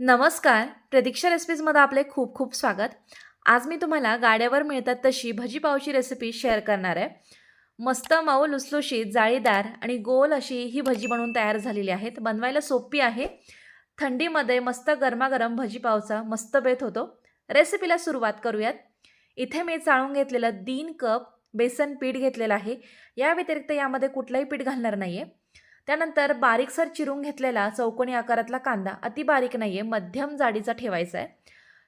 नमस्कार. प्रतीक्षा रेसिपीजमध्ये आपले खूप खूप स्वागत. आज मी तुम्हाला गाड्यावर मिळतात तशी भजीपावची रेसिपी शेअर करणार आहे. मस्त मऊ लुसलुशीत जाळीदार आणि गोल अशी ही भजी बनवून तयार झालेली आहेत. बनवायला सोपी आहे. थंडीमध्ये मस्त गरमागरम भजीपावचा मस्त बेत होतो. रेसिपीला सुरुवात करूयात. इथे मी चाळून घेतलेलं तीन कप बेसन पीठ घेतलेलं आहे. या व्यतिरिक्त यामध्ये कुठलंही पीठ घालणार नाही आहे त्यानंतर बारीकसर चिरून घेतलेला चौकोनी आकारातला कांदा अति बारीक नाही आहे मध्यम जाडीचा ठेवायचा आहे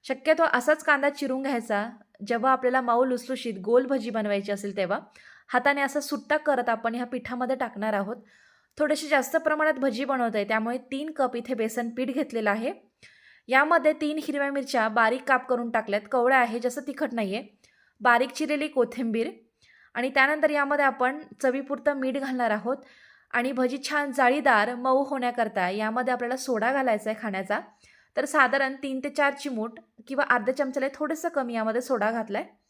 शक्यतो असाच कांदा चिरून घ्यायचा. जेव्हा आपल्याला मऊ लुसलुशीत गोल भजी बनवायची असेल तेव्हा हाताने असा सुट्टा करत आपण ह्या पिठामध्ये टाकणार आहोत. थोडीशी जास्त प्रमाणात भजी बनवत आहे त्यामुळे तीन कप इथे बेसन पीठ घेतलेलं आहे. यामध्ये तीन हिरव्या मिरच्या बारीक काप करून टाकल्यात. कवळ्या आहे जसं तिखट नाही आहे बारीक चिरलेली कोथिंबीर आणि त्यानंतर यामध्ये आपण चवीपुरतं मीठ घालणार आहोत. आणि भजी छान जाळीदार मऊ होण्याकरता यामध्ये आपल्याला सोडा घालायचा आहे खाण्याचा. तर साधारण तीन ते चार चिमूट किंवा अर्ध्या चमच्याला थोडंसं कमी यामध्ये सोडा घातला आहे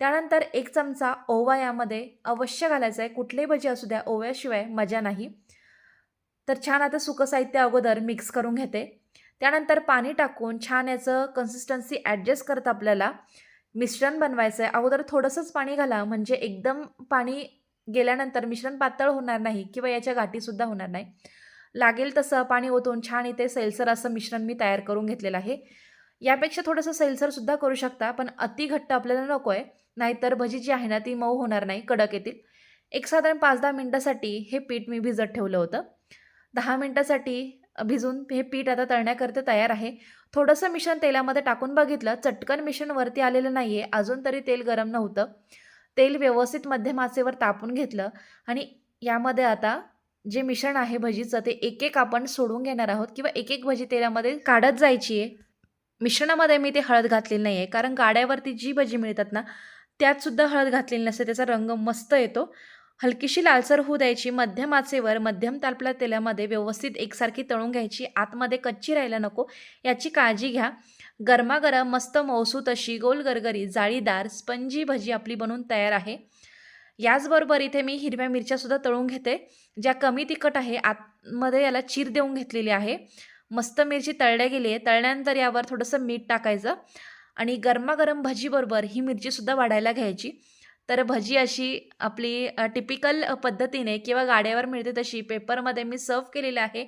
त्यानंतर एक चमचा ओवा यामध्ये अवश्य घालायचा आहे. कुठलीही भजी असू द्या ओव्याशिवाय मजा नाही. तर छान आता सुकं साहित्य अगोदर मिक्स करून घेते. त्यानंतर पाणी टाकून छान याचं कन्सिस्टन्सी ॲडजस्ट करत आपल्याला मिश्रण बनवायचं आहे. अगोदर थोडंसंच पाणी घाला म्हणजे एकदम पाणी गेल्यानंतर मिश्रण पातळ होणार नाही किंवा याच्या गाठीसुद्धा होणार नाही. लागेल तसं पाणी ओतून छान इथे सैलसर असं मिश्रण मी तयार करून घेतलेलं आहे. यापेक्षा थोडंसं सैलसरसुद्धा करू शकता पण अति घट्ट आपल्याला नको आहे नाहीतर भजी जी आहे ना ती मऊ होणार नाही कडक येतील. एक साधारण पाच दहा मिनटासाठी हे पीठ मी भिजत ठेवलं होतं. दहा मिनटासाठी भिजून हे पीठ आता तळण्याकरता तयार आहे. थोडंसं मिश्रण तेलामध्ये टाकून बघितलं चटकन मिश्रण वरती आलेलं नाही आहे अजून तरी तेल गरम नव्हतं. तेल व्यवस्थित मध्यम आचेवर तापून घेतलं आणि यामध्ये आता जे मिश्रण आहे भजीचं ते एक एक आपण सोडून घेणार आहोत किंवा एक एक भजी तेलामध्ये काढत जायची आहे मिश्रणामध्ये मी ते हळद घातलेली नाही आहे कारण गाड्यावरती जी भजी मिळतात ना त्यातसुद्धा हळद घातलेली नसते त्याचा रंग मस्त येतो. हलकीशी लालसर होऊ द्यायची मध्यम आचेवर मध्यम तापल्या तेलामध्ये व्यवस्थित एकसारखी तळून घ्यायची आतमध्ये कच्ची राहायला नको याची काळजी घ्या. गरमागरम मस्त मौसूत अशी गोल गरगरी जाळीदार स्पंजी भजी आपली बनून तयार आहे. याचबरोबर इथे मी हिरव्या मिरच्यासुद्धा तळून घेते ज्या कमी तिखट आहे आतमध्ये याला चीर देऊन घेतलेली आहे. मस्त मिरची तळल्या गेली आहे तळल्यानंतर यावर थोडंसं मीठ टाकायचं आणि गरमागरम भजीबरोबर ही मिरचीसुद्धा वाढायला घ्यायची. तर भजी अशी आपली टिपिकल पद्धतीने किंवा गाड्यावर मिळते तशी पेपरमध्ये मी सर्व केलेली आहे.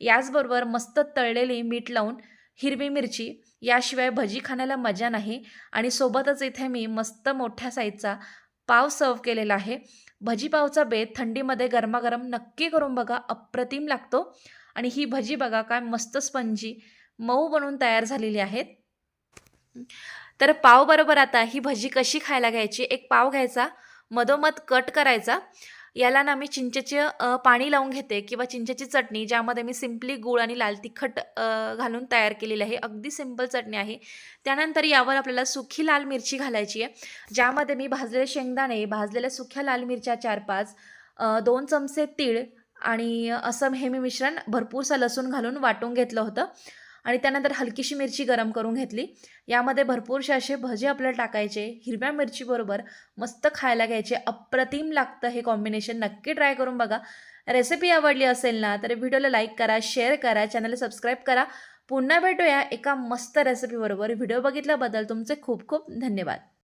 याचबरोबर मस्त तळलेली मीठ लावून हिरवी मिरची याशिवाय भजी खाण्याला मजा नाही आणि सोबतच इथे मी मस्त मोठ्या साईजचा पाव सर्व केलेला आहे. भजी पावचा बेत थंडीमध्ये गरमागरम नक्की करून बघा अप्रतिम लागतो. आणि ही भजी बघा काय मस्त स्पंजी मऊ बनवून तयार झालेली आहेत. तर पावबरोबर आता ही भजी कशी खायला घ्यायची एक पाव घ्यायचा मधोमध कट करायचा. याला ना मी चिंचेचे पाणी लावून घेते किंवा चिंचेची चटणी ज्यामध्ये मी सिम्पली गूळ आणि लाल तिखट घालून तयार केलेली आहे. अगदी सिंपल चटणी आहे. त्यानंतर यावर आपल्याला सुखी लाल मिरची घालायची आहे ज्यामध्ये मी भाजलेले शेंगदाणे भाजलेल्या सुख्या लाल मिरच्या चार पाच दोन चमचे तीळ आणि असं हे मी मिश्रण भरपूरसा लसूण घालून वाटून घेतलं होतं. आणि त्यानंतर हलकीशी मिरची गरम करून घेतली. यामध्ये भरपूरसे असे भजे आपल्याला टाकायचे. हिरव्या मिरचीबरोबर मस्त खायला घ्यायचे. अप्रतिम लागतं हे कॉम्बिनेशन नक्की ट्राय करून बघा. रेसिपी आवडली असेल ना तर व्हिडिओला लाईक करा शेअर करा चॅनलला सबस्क्राईब करा. पुन्हा भेटूया एका मस्त रेसिपीबरोबर व्हिडिओ बघितल्याबद्दल तुमचे खूप खूप धन्यवाद.